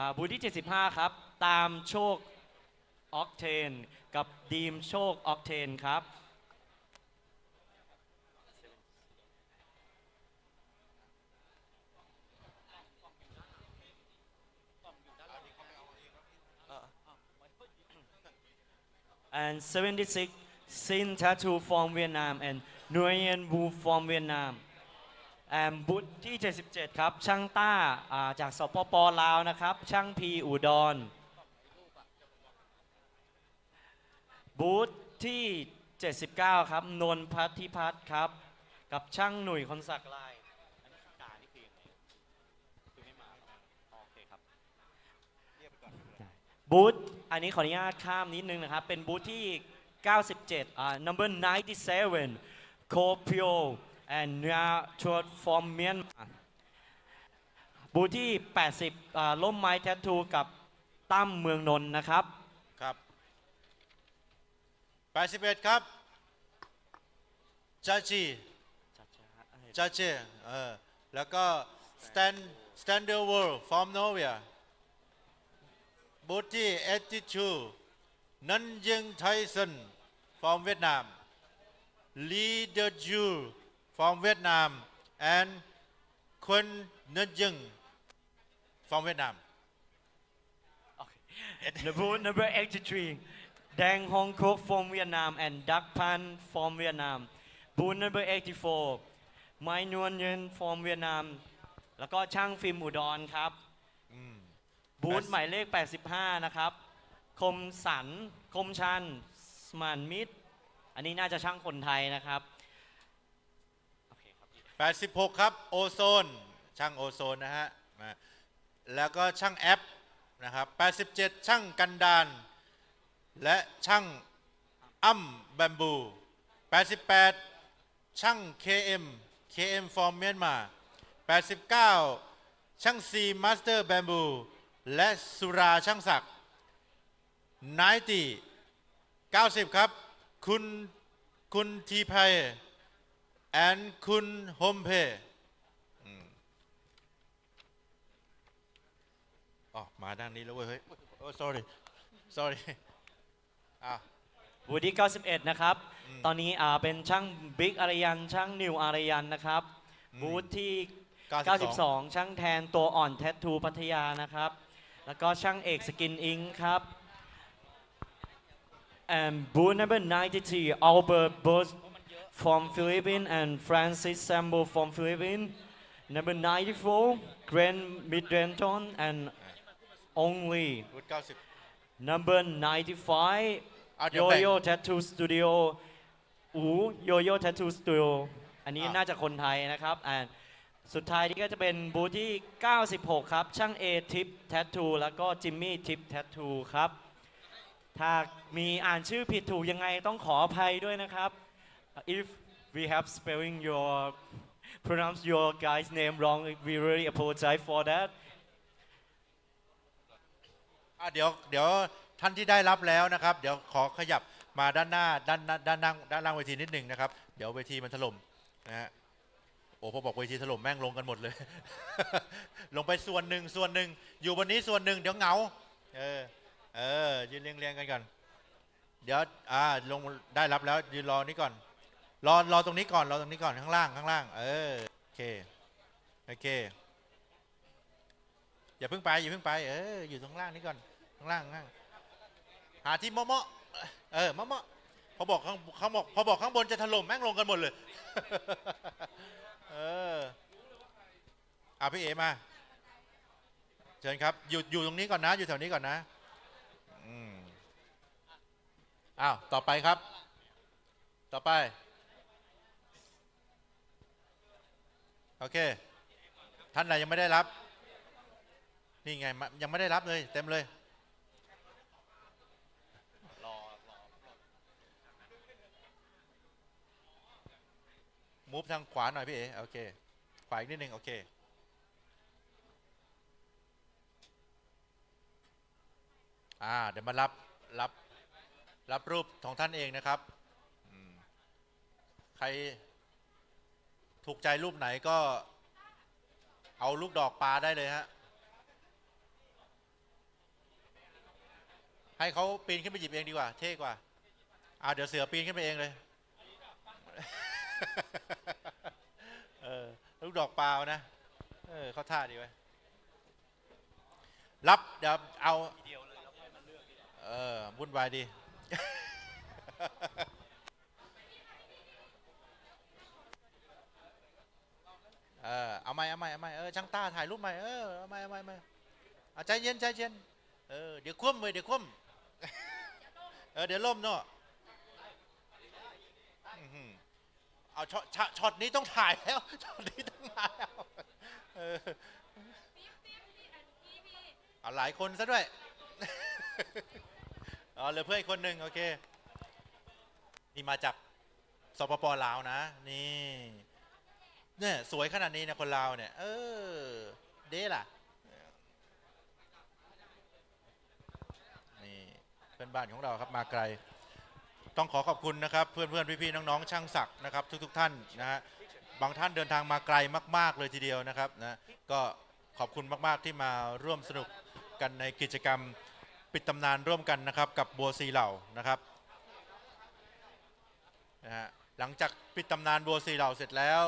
อ่าบูธที่ 75 ครับ ตามโชคออกเทน กับดีมโชคออกเทนครับ and 76 Sin Tattoo from Vietnam and Nguyen Wu from Vietnam แอมบูธที่ 77 ครับ ช่างต้าอ่าจากสปปลาวนะครับ ช่างพีอุดร บูธที่ 79 ครับ นนพัทธิพัฒน์ครับ กับช่างหนุ่ยคนสักลายบูธอันนี้ขออนุญาตข้ามนิดนึงนะครับ เป็นบูธที่ 97 อ่า number 97 Kopio and Nya Chot from Myanmar บูที่ 80ล่มไม้แทททูกับตั้มเมืองนนท์นะครับ ครับ 81 ครับจาจีจาเจเออแล้วก็ stand standard world from Norway บูที่ 82 นันยิงไทสัน from Vietnam Lee De Ju from Vietnam and Kun Nguyen Dinh from Vietnam The booth number 83 Dang Hong Kok from Vietnam and Dak Pan from Vietnam Booth number 84 Mai Nguyen Nguyen from Vietnam แล้วก็ช่างฟิล์มอุดรครับอืมบูธแปดหมายเลข 85 นะครับ คมสัน คมชัน สมานมิตร อันนี้น่าจะช่างคนไทยนะครับโอเคครับพี่ 86 ครับ โอโซน ช่างโอโซนนะฮะมาแล้วก็ช่างแอปนะครับ 87 ช่างกันดาน และช่างอ้ำแบมบู 88 ช่าง KM KM from Myanmar 89 ช่าง C Master Bamboo และสุราช่างศักดิ์90 90 ครับ คุณคุณทีไพ แอนคุณโฮมเพอ๋อมาด้านนี้แล้วเว้ยเฮ้ยโอ้ sorry sorry อะบูธที่91 นะครับ ตอนนี้อ่าเป็นช่างบิ๊กอารยัน ช่างนิวอารยันนะครับ บูธที่92 ช่างแทนตัวอ่อนแทททูพัทยานะครับ แล้วก็ช่างเอกสกินอิงครับ and booth number 93 Albert Bos from Philippines and Francis Sambo from Philippines number 94 Grant Midrenton and only บูธ90 number 95อะเดี๋ยวแบ่ง Yo-Yo Tattoo Studio อู Yo-Yo Tattoo Studio อันนี้อะ น่าจะคนไทยนะครับอ่าสุดท้ายนี่ก็จะเป็นบูธที่ 96 ครับ ช่าง A Tip Tattoo แล้วก็จิมมี่ Tip Tattoo ครับ ถ้ามีอ่านชื่อผิดถูกยังไงต้องขออภัยด้วยนะครับ if we have spelling your pronounce your guy's name wrong we really apologize for that อะเดี๋ยวเดี๋ยวท่านที่ได้รับแล้วนะครับ เดี๋ยวขอขยับมาด้านหน้าด้านหน้าด้านล่างด้านล่างเวทีนิดหนึ่งนะครับ เดี๋ยวเวทีมันถล่มนะฮะโอ้พอบอกเวทีถล่มแม่งลงกันหมดเลย ลงไปส่วนหนึ่งส่วนหนึ่งอยู่บนนี้ส่วนหนึ่งเดี๋ยวเหงา เออเออยืนเรียงเรียงกันก่อนเดี๋ยวอ่าลงได้รับแล้วยืนรอนี้ก่อน รอรอตรงนี้ก่อนรอตรงนี้ก่อนข้างล่างข้างล่าง เออโอเคโอเคอย่าเพิ่งไปอย่าเพิ่งไปเอออยู่ตรงล่างนี้ก่อนข้างล่างข้างหาที่เมาะเออเมาะพอบอกข้างข้างบอกพอบอกข้างบนจะถล่มแม่งลงกันหมดเลย เอออะพี่เอมาเชิญครับอยู่อยู่ตรงนี้ก่อนนะ อยู่แถวนี้ก่อนนะอืมอ้าวต่อไปครับ ต่อไป โอเค ท่านไหนยังไม่ได้รับ นี่ไงยังไม่ได้รับเลย เต็มเลยมูฟทางขวาหน่อยพี่เอโอเค ขวาอีกนิดนึงโอเค อ่า เดี๋ยวมารับรับรับรูปของท่านเองนะครับ ใคร ถูกใจรูปไหนก็เอาลูกดอกปลาได้เลยฮะ ให้เขาปีนขึ้นไปหยิบเองดีกว่า เท่กว่า อ่าเดี๋ยวเสือปีนขึ้นไปเองเลย เออ ลูกดอกปลานะ เออเขาท่าดีไว้ รับเดี๋ยวเอา เออวุ่นวายดี เเอาไม่เอาไม่เอาไม่เออช่างต้าถ่ายรูปใหม่เออเอาไม่เอาไม่เอาไม่เอาใจเย็นใจเย็นเออเดี๋ยวคว่ำเลยเดี๋ยวคว่ำเออเดี๋ยวล่มเนาะอือหือเอาช็อตช็อตช็อตนี้ต้องถ่ายแล้วช็อตนี้ต้องมายแล้วเออเอาหลายคนซะด้วยอ๋อเหลือเพื่อนอีกคนหนึ่งโอเคนี่มาจากสปปลาวนะ นี่ เนี่ยสวยขนาดนี้นะคนลาเนี่ย เออ เด้ล่ะ นี่เพื่อนบ้านของเราครับมาไกล ต้องขอขอบคุณนะครับ เพื่อนเพื่อนพี่พี่ๆน้องๆช่างศักด์นะครับ ทุกๆท่านนะฮะบางท่านเดินทางมาไกลมาก ๆ เลยทีเดียวนะครับนะก็ขอบคุณมาก ๆ ที่มาร่วมสนุกกันในกิจกรรมปิดตำนานร่วมกันนะครับ กับบัวซีเหล่านะครับนะฮะหลังจากปิดตำนานบัวซีเหล่าเสร็จแล้ว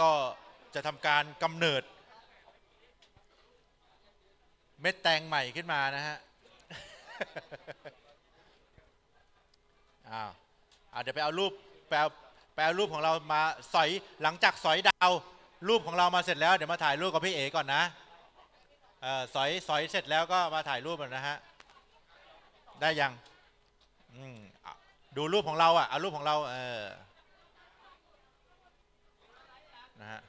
ก็จะทำการกำเนิด เม็ดแตงใหม่ขึ้นมานะฮะอ้าวอะเดี๋ยวไปเอารูปไปเอาไปเอารูปของเรามาสอยหลังจากสอยดาวรูปของเรามาเสร็จแล้วเดี๋ยวมาถ่ายรูปกับพี่เอ๋ก่อนนะเออสอยสอยเสร็จแล้วก็มาถ่ายรูปกันนะฮะได้ยังอืมอะดูรูปของเราอะเอารูปของเราเออ นะฮะ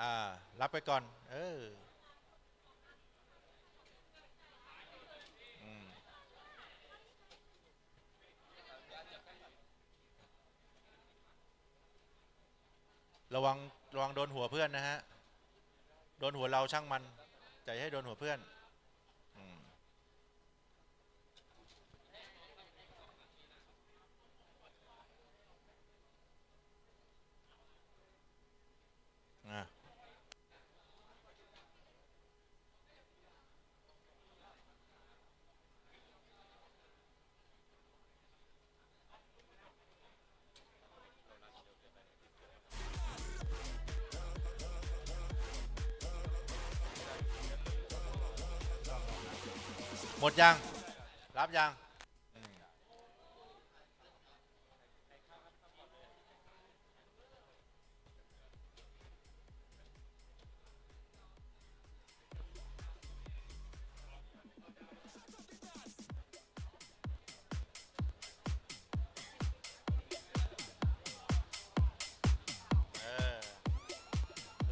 อ่ารับไปก่อน เออระวังระวังโดนหัวเพื่อนนะฮะ โดนหัวเราช่างมัน ใจให้โดนหัวเพื่อน หมดยัง รับยัง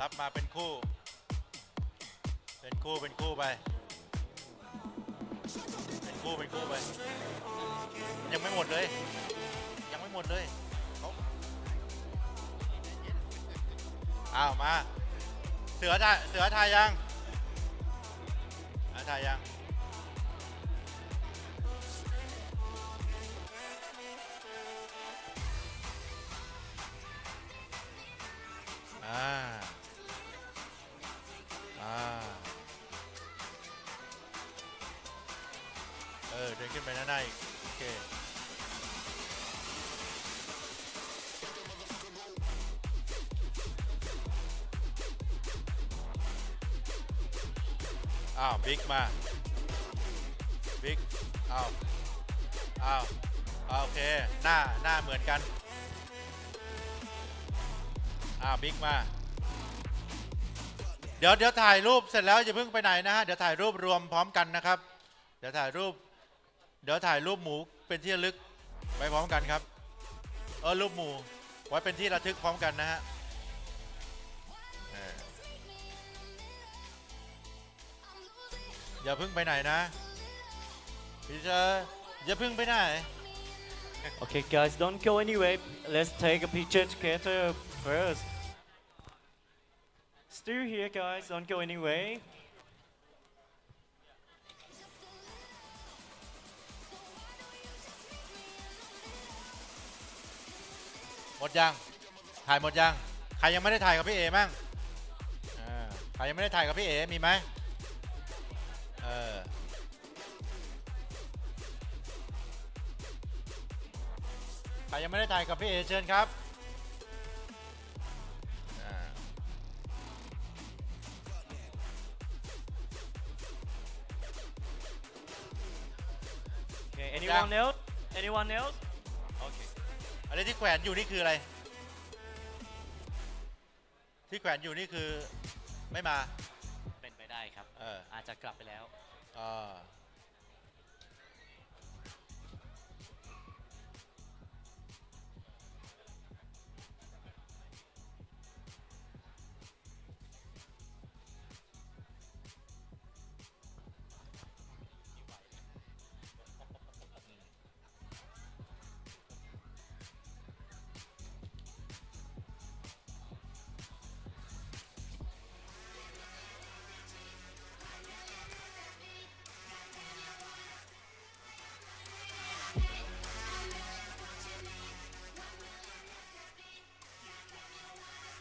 รับมาเป็นคู่ เป็นคู่เป็นคู่ไป เป็นคู่เป็นคู่ไป ยังไม่หมดเลย ยังไม่หมดเลยเอ้าวมา เสือถ่ายเสือถ่ายยังอะถ่ายยังอ่า เดินขึ้นไปหน้าหน้าอีกโอเคอ้าวบิ๊กมาบิ๊กอ้าวอ้าวอ้าวโอเค หน้าหน้าเหมือนกันอ้าวบิ๊กมา เดี๋ยวเดี๋ยวถ่ายรูปเสร็จแล้วอย่าเพิ่งไปไหนนะฮะ เดี๋ยวถ่ายรูปรวมพร้อมกันนะครับ เดี๋ยวถ่ายรูป เดี๋ยวถ่ายรูปหมูเป็นที่ระลึกไปพร้อมกันครับ เออรูปหมูไว้เป็นที่ระทึกพร้อมกันนะฮะอย่าเพิ่งไปไหนนะพี่เจอย่าเพิ่งไปไหน Okay, guys, don't go anywhere. Let's take a picture together first. Still here, guys. Don't go anywhere. ดยัง ถ่ายหมดยัง ใครยังไม่ได้ถ่ายกับพี่เอมั่งใครยังไม่ได้ถ่ายกับพี่เอมีไหมเออใครยังไม่ได้ถ่ายกับพี่เอเชิญครับอ่า Okay, anyone else? Anyone else? Okay. อะไรที่แขวนอยู่นี่คืออะไร ที่แขวนอยู่นี่คือไม่มา เป็นไปได้ครับ เอออาจจะกลับไปแล้วอ่า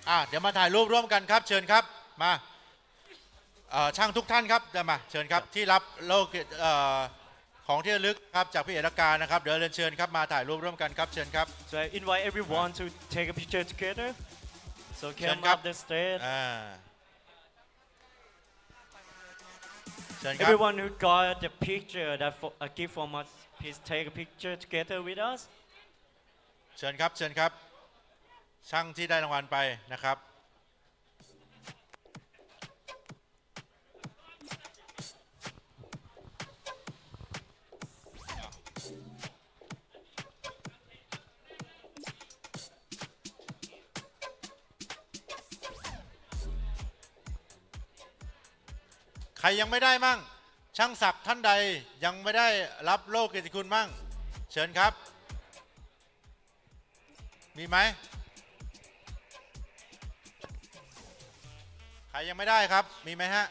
อะเดี๋ยวมาถ่ายรูปร่วมกันครับ เชิญครับมาเอ่อช่างทุกท่านครับจะมาเชิญครับที่รับโลกเอ่อของที่ระลึกครับจากพี่เอกการนะครับเดี๋ยวเรียนเชิญครับมาถ่ายรูปร่วมกันครับเชิญครับ So I invite everyone to take a picture together. So come Chen up the stage. อ่าเชิญครับ Everyone who got the picture that for, a gift from us, please take a picture together with us. เชิญครับเชิญครับ ช่างที่ได้รางวัลไปนะครับ ใครยังไม่ได้มั่ง ช่างศักดิ์ท่านใดยังไม่ได้รับโลกเกียรติคุณมั่ง เชิญครับ มีไหม รยังไม่ได้ครับ มีไหมฮะ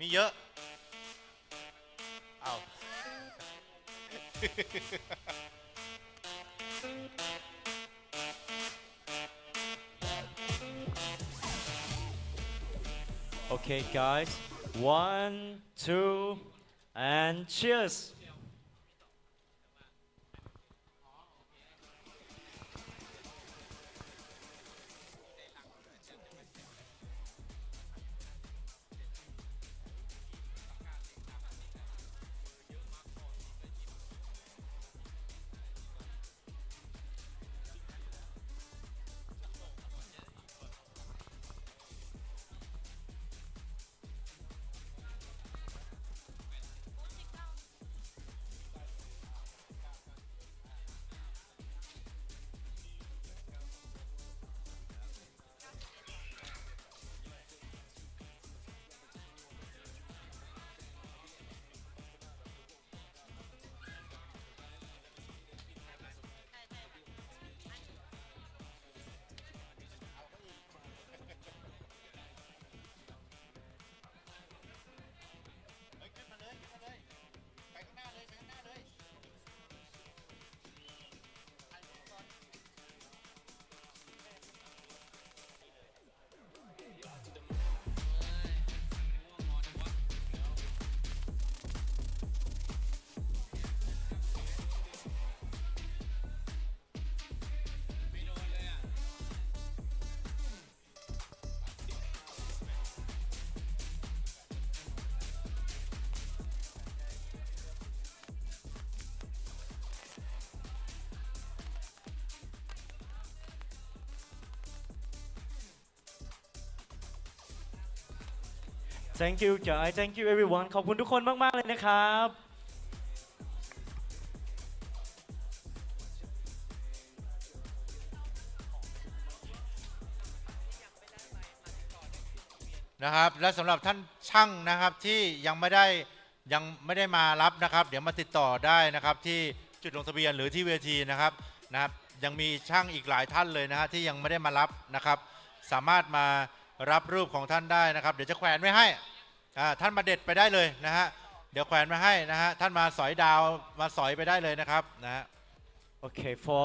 มีเยอะ เอา Okay, guys. One, two, and cheers. Thank you, guys. Thank you, everyone. ขอบคุณทุกคนมาก ๆ เลยนะครับ นะครับ และสำหรับท่านช่างนะครับที่ยังไม่ได้ยังไม่ได้มารับนะครับ เดี๋ยวมาติดต่อได้นะครับ ที่จุดลงทะเบียนหรือที่เวทีนะครับนะครับ ยังมีช่างอีกหลายท่านเลยนะฮะที่ยังไม่ได้มารับนะครับ สามารถมา รับรูปของท่านได้นะครับเดี๋ยวจะแขวนไว้ให้ท่านมาเด็ดไปได้เลยนะฮะเดี๋ยวแขวนไว้ให้นะฮะท่านมาสอยดาวมาสอยไปได้เลยนะครับนะฮะ Okay, for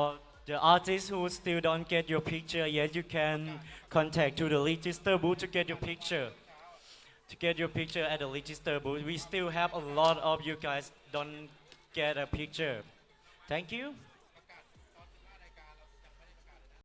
the artists who still don't get your picture yet, you can contact to the register booth to get your picture. to get your picture at the register booth. We still have a lot of you guys don't get a picture. Thank you.